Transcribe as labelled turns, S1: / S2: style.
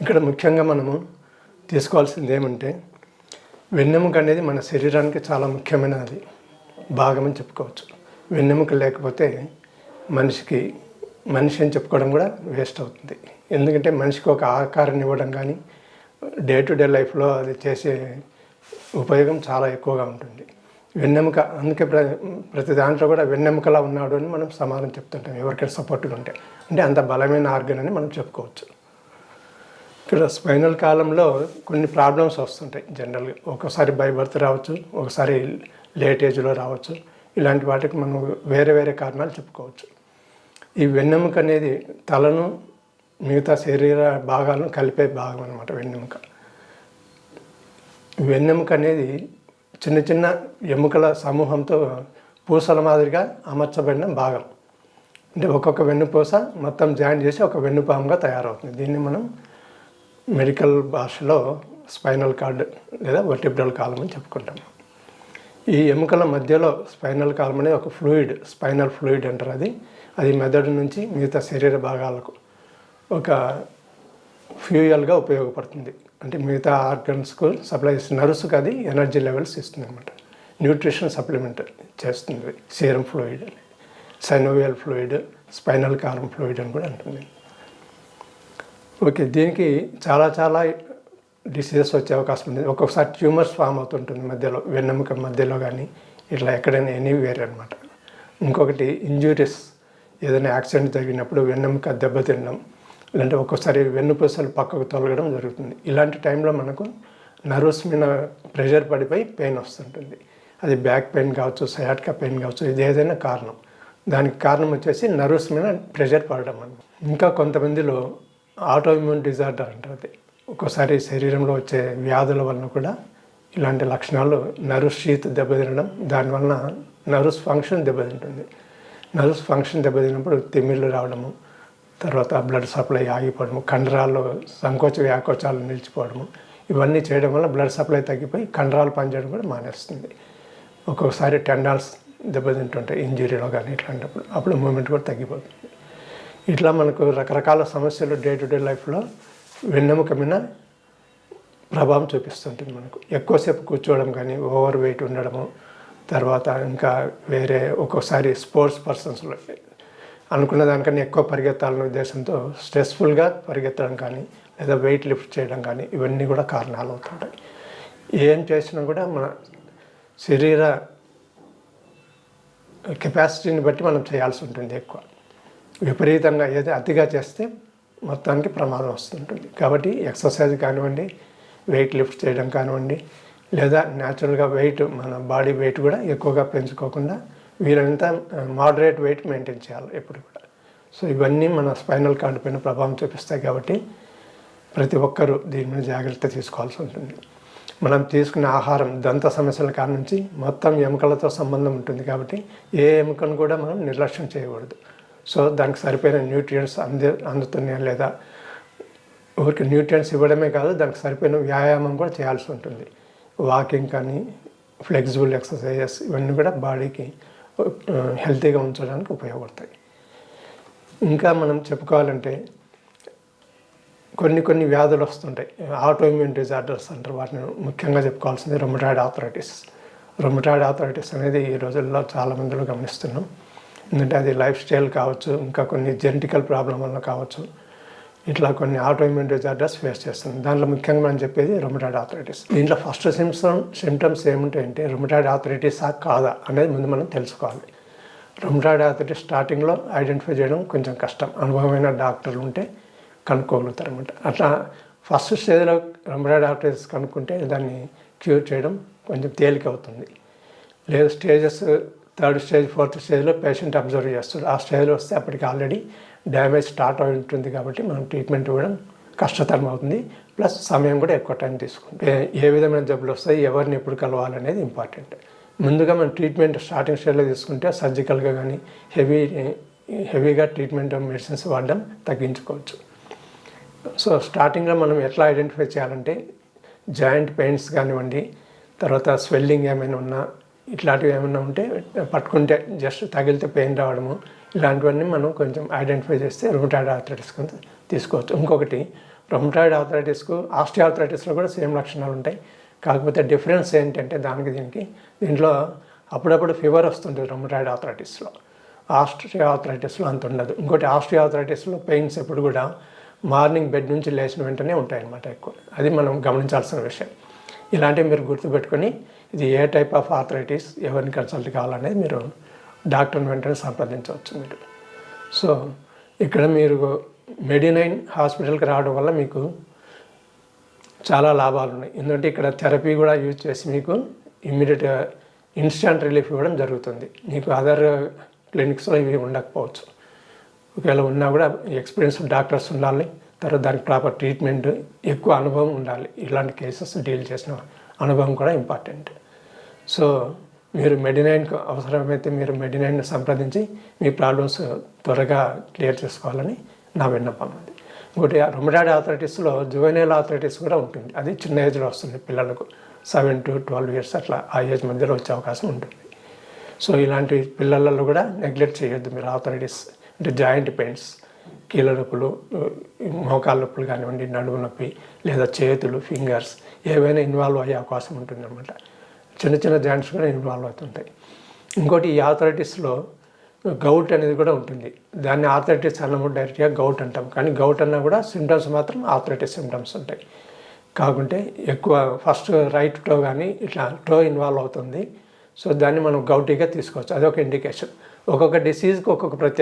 S1: ఇక్కడ ముఖ్యంగా మనము తీసుకోవాల్సింది ఏమంటే వెన్నెముక అనేది మన శరీరానికి చాలా ముఖ్యమైనది భాగం అని చెప్పుకోవచ్చు. వెన్నెముక లేకపోతే మనిషికి మనిషి అని చెప్పుకోవడం కూడా వేస్ట్ అవుతుంది. ఎందుకంటే మనిషికి ఒక ఆకారాన్ని ఇవ్వడం కానీ డే టు డే లైఫ్లో అది చేసే ఉపయోగం చాలా ఎక్కువగా ఉంటుంది. వెన్నెముక అందుకే ప్ర ప్రతి దాంట్లో కూడా వెన్నెముకలా ఉన్నాడు అని మనం సమాధానం చెప్తుంటాం. ఎవరికైనా సపోర్ట్గా ఉంటే. అంటే అంత బలమైన ఆర్గన్ అని మనం చెప్పుకోవచ్చు. ఇక్కడ స్పైనల్ కాలంలో కొన్ని ప్రాబ్లమ్స్ వస్తుంటాయి జనరల్గా. ఒకసారి బై బర్త్ రావచ్చు ఒకసారి లేట్ ఏజ్లో రావచ్చు. ఇలాంటి వాటికి మనం వేరే వేరే కారణాలు చెప్పుకోవచ్చు. ఈ వెన్నెముక అనేది తలను మిగతా శరీర భాగాలను కలిపే భాగం అనమాట వెన్నెముక. వెన్నెముక అనేది చిన్న చిన్న ఎముకల సమూహంతో పూసల మాదిరిగా అమర్చబడిన భాగం. అంటే ఒక్కొక్క వెన్నుపూస మొత్తం జాయిన్ చేసి ఒక వెన్నుపాముగా తయారవుతుంది. దీన్ని మనం మెడికల్ భాషలో స్పైనల్ కార్డ్ లేదా వర్టిబ్రల్ కాలం అని చెప్పుకుంటాం. ఈ ఎముకల మధ్యలో స్పైనల్ కాలం అనేది ఒక ఫ్లూయిడ్ స్పైనల్ ఫ్లూయిడ్ అంటారు అది. అది మెదడు నుంచి మిగతా శరీర భాగాలకు ఒక ఫ్యూయల్గా ఉపయోగపడుతుంది. అంటే మిగతా ఆర్గన్స్కు సప్లై చేస్తుంది నర్వ్స్కి అది ఎనర్జీ లెవెల్స్ ఇస్తుంది అనమాట న్యూట్రిషన్ సప్లిమెంట్ చేస్తుంది సీరం ఫ్లూయిడ్ అని. Synovial fluid spinal column fluid అని కూడా అంటుంది. ఓకే దీనికి చాలా చాలా డిసీజెస్ వచ్చే అవకాశం ఉంది. ఒక్కొక్కసారి ట్యూమర్స్ ఫామ్ అవుతుంటుంది మధ్యలో వెన్నెముక మధ్యలో కానీ ఇట్లా ఎక్కడైనా ఎనీవేర్ అనమాట ఇంకొకటి ఇంజూరీస్ ఏదైనా యాక్సిడెంట్ జరిగినప్పుడు వెన్నెముక దెబ్బతినడం లేదంటే ఒక్కోసారి వెన్నుపూసలు పక్కకు తొలగడం జరుగుతుంది. ఇలాంటి టైంలో మనకు నర్వస్ మీద ప్రెషర్ పడిపోయి పెయిన్ వస్తుంటుంది. అది బ్యాక్ పెయిన్ కావచ్చు సయాట్కా పెయిన్ కావచ్చు ఇది ఏదైనా కారణం. దానికి కారణం వచ్చేసి నర్వస్ మీద ప్రెషర్ పడడం అన్నమాట. ఇంకా కొంతమందిలో ఆటోఇమ్యూన్ డిజార్డర్ అంటారు అది. ఒక్కోసారి శరీరంలో వచ్చే వ్యాధుల వలన కూడా ఇలాంటి లక్షణాలు నర్వ్ షీత్ దెబ్బతినడం దానివలన నర్వ్స్ ఫంక్షన్ దెబ్బతింటుంది. నర్వ్స్ ఫంక్షన్ దెబ్బతిన్నప్పుడు తిమ్మిళ్ళు రావడము తర్వాత బ్లడ్ సప్లై ఆగిపోవడము కండరాల్లో సంకోచ వ్యాకోచాలు నిలిచిపోవడము ఇవన్నీ చేయడం వల్ల బ్లడ్ సప్లై తగ్గిపోయి కండరాలు పనిచేయడం కూడా మానేస్తుంది. ఒక్కొక్కసారి టెండాల్స్ దెబ్బతింటుంటాయి ఇంజరీలో కానీ ఇట్లాంటప్పుడు. అప్పుడు మూమెంట్ కూడా తగ్గిపోతుంది. ఇట్లా మనకు రకరకాల సమస్యలు డే టు డే లైఫ్లో వెన్నెముక మీద ప్రభావం చూపిస్తుంటుంది మనకు. ఎక్కువసేపు కూర్చోవడం కానీ ఓవర్ వెయిట్ ఉండడము తర్వాత ఇంకా వేరే ఒక్కోసారి స్పోర్ట్స్ పర్సన్స్లో అనుకున్న దానికన్నా ఎక్కువ పరిగెత్తాలనే ఉద్దేశంతో స్ట్రెస్ఫుల్గా పరిగెత్తడం కానీ లేదా వెయిట్ లిఫ్ట్ చేయడం కానీ ఇవన్నీ కూడా కారణాలు అవుతుంటాయి. ఏం చేసినా కూడా మన శరీర కెపాసిటీని బట్టి మనం చేయాల్సి ఉంటుంది ఎక్కువ. విపరీతంగా ఏదో అతిగా చేస్తే మొత్తానికి ప్రమాదం వస్తుంటుంది. కాబట్టి ఎక్సర్సైజ్ కానివ్వండి వెయిట్ లిఫ్ట్ చేయడం కానివ్వండి లేదా న్యాచురల్గా వెయిట్ మన బాడీ వెయిట్ కూడా ఎక్కువగా పెంచుకోకుండా వీరంతా మోడరేట్ వెయిట్ మెయింటైన్ చేయాలి ఎప్పుడు కూడా. సో ఇవన్నీ మన స్పైనల్ కార్డ్ పైన ప్రభావం చూపిస్తాయి కాబట్టి ప్రతి ఒక్కరూ దీని మీద జాగ్రత్త తీసుకోవాల్సి ఉంటుంది. మనం తీసుకునే ఆహారం దంత సమస్యల కాడ నుంచి మొత్తం ఎముకలతో సంబంధం ఉంటుంది కాబట్టి ఏ ఎముకను కూడా మనం నిర్లక్ష్యం చేయకూడదు. సో దానికి సరిపోయిన న్యూట్రియంట్స్ అంది అందుతున్నాయా లేదా? ఊరికి న్యూట్రియంట్స్ ఇవ్వడమే కాదు దానికి సరిపోయిన వ్యాయామం కూడా చేయాల్సి ఉంటుంది. వాకింగ్ కానీ ఫ్లెక్సిబుల్ ఎక్సర్సైజెస్ ఇవన్నీ కూడా బాడీకి హెల్తీగా ఉంచడానికి ఉపయోగపడతాయి. ఇంకా మనం చెప్పుకోవాలంటే కొన్ని కొన్ని వ్యాధులు వస్తుంటాయి. ఆటోఇమ్యూన్ డిజార్డర్స్ అంటారు వాటిని. ముఖ్యంగా చెప్పుకోవాల్సింది రొమటాయిడ్ ఆథరైటిస్ రొమటాయిడ్ ఆథరైటిస్ అనేది ఈ రోజుల్లో చాలామందిలో గమనిస్తున్నాం. ఎందుకంటే అది లైఫ్ స్టైల్ కావచ్చు ఇంకా కొన్ని జెనటికల్ ప్రాబ్లం వల్ల కావచ్చు ఇట్లా కొన్ని ఆటోఇమ్యూన్ డిజార్డర్స్ ఫేస్ చేస్తుంది. దాంట్లో ముఖ్యంగా మనం చెప్పేది రొమటాయిడ్ ఆథరైటిస్ దీంట్లో ఫస్ట్ సిమ్సమ్ సిమ్టమ్స్ ఏముంటాయంటే రొమటాయిడ్ ఆథరైటిసా కాదా అనేది ముందు మనం తెలుసుకోవాలి. రొమటాయిడ్ ఆథరైటిస్ స్టార్టింగ్లో ఐడెంటిఫై చేయడం కొంచెం కష్టం. అనుభవమైన డాక్టర్లు ఉంటే కనుక్కోగలుగుతారు అనమాట అట్లా ఫస్ట్ స్టేజ్లో రొమటాయిడ్ ఆథరైటిస్ కనుక్కుంటే దాన్ని క్యూర్ చేయడం కొంచెం తేలిక అవుతుంది. లేదా స్టేజెస్ థర్డ్ స్టేజ్ ఫోర్త్ స్టేజ్లో పేషెంట్ అబ్జర్వ్ చేస్తారు. ఆ స్టేజ్లో వస్తే అప్పటికి ఆల్రెడీ డ్యామేజ్ స్టార్ట్ అయి ఉంటుంది కాబట్టి మనం ట్రీట్మెంట్ ఇవ్వడం కష్టతరం అవుతుంది. ప్లస్ సమయం కూడా ఎక్కువ టైం తీసుకుంటుంది. ఏ- ఏ విధమైన జబ్బులు వస్తాయి ఎవరిని ఎప్పుడు కలవాలనేది ఇంపార్టెంట్. ముందుగా మనం ట్రీట్మెంట్ స్టార్టింగ్ స్టేజ్లో తీసుకుంటే సర్జికల్గా కానీ హెవీ హెవీగా ట్రీట్మెంట్ మెడిసిన్స్ వాడడం తగ్గించుకోవచ్చు. సో స్టార్టింగ్లో మనం ఎట్లా ఐడెంటిఫై చేయాలంటే జాయింట్ పెయిన్స్ కానివ్వండి తర్వాత స్వెల్లింగ్ ఏమైనా ఉన్నా ఇట్లాంటివి ఏమైనా ఉంటే పట్టుకుంటే జస్ట్ తగిలితే పెయిన్ రావడము ఇలాంటివన్నీ మనం కొంచెం ఐడెంటిఫై చేస్తే రూమ్టాయిడ్ ఆర్థరైటిస్ కింద తీసుకోవచ్చు. ఇంకొకటి రొమటాయిడ్ ఆర్థరైటిస్కు ఆస్టియార్థరైటిస్లో కూడా సేమ్ లక్షణాలు ఉంటాయి. కాకపోతే డిఫరెన్స్ ఏంటంటే దానికి దీనికి దీంట్లో అప్పుడప్పుడు ఫీవర్ వస్తుంటుంది రొమటాయిడ్ ఆర్థరైటిస్లో ఆస్ట్రియా ఆథరైటిస్లో అంత ఉండదు. ఇంకోటి ఆస్ట్రియా ఆథరైటిస్లో పెయిన్స్ ఎప్పుడు కూడా మార్నింగ్ బెడ్ నుంచి లేచిన వెంటనే ఉంటాయి అన్నమాట ఎక్కువ. అది మనం గమనించాల్సిన విషయం. ఇలాంటివి మీరు గుర్తుపెట్టుకొని ఇది ఏ టైప్ ఆఫ్ ఆర్థరైటిస్ ఎవరిని కన్సల్ట్ కావాలనేది మీరు డాక్టర్ని వెంటనే సంప్రదించవచ్చు మీరు. సో ఇక్కడ మీరు మెడినైన్ హాస్పిటల్కి రావడం వల్ల మీకు చాలా లాభాలు ఉన్నాయి. ఎందుకంటే ఇక్కడ థెరపీ కూడా యూజ్ చేసి మీకు ఇమ్మీడియట్ ఇన్స్టంట్ రిలీఫ్ ఇవ్వడం జరుగుతుంది. మీకు అదర్ క్లినిక్స్లో ఇవి ఉండకపోవచ్చు. ఒకవేళ ఉన్నా కూడా ఎక్స్పీరియన్స్ డాక్టర్స్ ఉండాలి. తర్వాత దానికి ప్రాపర్ ట్రీట్మెంట్ ఎక్కువ అనుభవం ఉండాలి. ఇలాంటి కేసెస్ డీల్ చేసిన అనుభవం కూడా ఇంపార్టెంట్ సో మీరు మెడినైన్కు అవసరమైతే మీరు మెడినైన్ సంప్రదించి మీ ప్రాబ్లమ్స్ త్వరగా క్లియర్ చేసుకోవాలని నా విన్నపం అది. ఇంకోటి రొమటాయిడ్ ఆథరైటిస్లో జువెనైల్ ఆథరైటిస్ కూడా ఉంటుంది. అది చిన్న ఏజ్లో వస్తుంది పిల్లలకు. సెవెన్ టు ట్వెల్వ్ ఇయర్స్ అట్లా ఆ ఏజ్ మధ్యలో వచ్చే అవకాశం ఉంటుంది. సో ఇలాంటి పిల్లలలో కూడా నెగ్లెక్ట్ చేయొద్దు మీరు ఆథరైటిస్ అంటే జాయింట్ పెయిన్స్ కీళ్ళ నొప్పులు మోకాళ్ళ నొప్పులు కానివ్వండి నడుము నొప్పి లేదా చేతులు ఫింగర్స్ ఏవైనా ఇన్వాల్వ్ అయ్యే అవకాశం ఉంటుందన్నమాట. చిన్న చిన్న జాయింట్స్ కూడా ఇన్వాల్వ్ అవుతుంటాయి. ఇంకోటి ఈ ఆథరైటిస్లో గౌట్ అనేది కూడా ఉంటుంది. దాన్ని ఆథరైటిస్ అన్నము డైరెక్ట్గా గౌట్ అంటాం. కానీ గౌట్ అన్నా కూడా సిమ్టమ్స్ మాత్రం ఆథరైటిస్ సిమ్టమ్స్ ఉంటాయి. కాకుంటే ఎక్కువ ఫస్ట్ రైట్ టో కానీ ఇట్లా టో ఇన్వాల్వ్ అవుతుంది. సో దాన్ని మనం గౌటీగా తీసుకోవచ్చు. అదొక ఇండికేషన్. ఒక్కొక్క డిసీజ్కి ఒక్కొక్క ప్రత్యేక